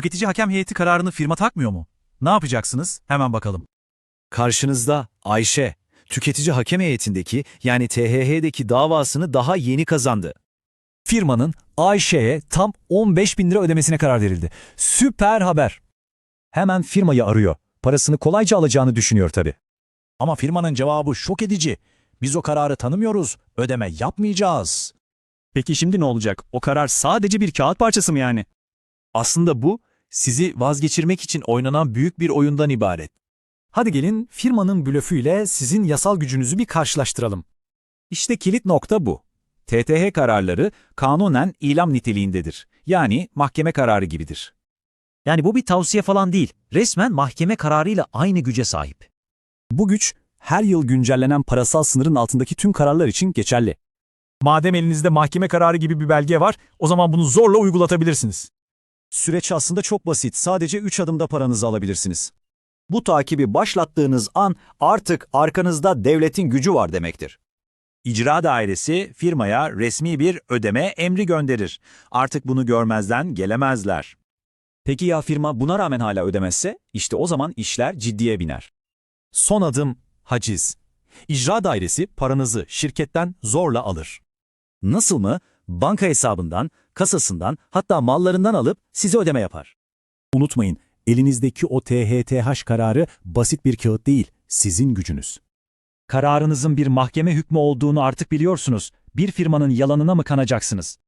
Tüketici hakem heyeti kararını firma takmıyor mu? Ne yapacaksınız? Hemen bakalım. Karşınızda Ayşe, tüketici hakem heyetindeki yani THH'deki davasını daha yeni kazandı. Firmanın Ayşe'ye tam 15 bin lira ödemesine karar verildi. Süper haber. Hemen firmayı arıyor. Parasını kolayca alacağını düşünüyor tabii. Ama firmanın cevabı şok edici. Biz o kararı tanımıyoruz, ödeme yapmayacağız. Peki şimdi ne olacak? O karar sadece bir kağıt parçası mı yani? Aslında bu, sizi vazgeçirmek için oynanan büyük bir oyundan ibaret. Hadi gelin firmanın blöfüyle sizin yasal gücünüzü bir karşılaştıralım. İşte kilit nokta bu. TTH kararları kanunen ilam niteliğindedir. Yani mahkeme kararı gibidir. Yani bu bir tavsiye falan değil. Resmen mahkeme kararıyla aynı güce sahip. Bu güç her yıl güncellenen parasal sınırın altındaki tüm kararlar için geçerli. Madem elinizde mahkeme kararı gibi bir belge var, o zaman bunu zorla uygulatabilirsiniz. Süreç aslında çok basit. Sadece 3 adımda paranızı alabilirsiniz. Bu takibi başlattığınız an artık arkanızda devletin gücü var demektir. İcra dairesi firmaya resmi bir ödeme emri gönderir. Artık bunu görmezden gelemezler. Peki ya firma buna rağmen hala ödemezse? İşte o zaman işler ciddiye biner. Son adım haciz. İcra dairesi paranızı şirketten zorla alır. Nasıl mı? Banka hesabından, kasasından hatta mallarından alıp size ödeme yapar. Unutmayın, elinizdeki o THTH kararı basit bir kağıt değil, sizin gücünüz. Kararınızın bir mahkeme hükmü olduğunu artık biliyorsunuz. Bir firmanın yalanına mı kanacaksınız?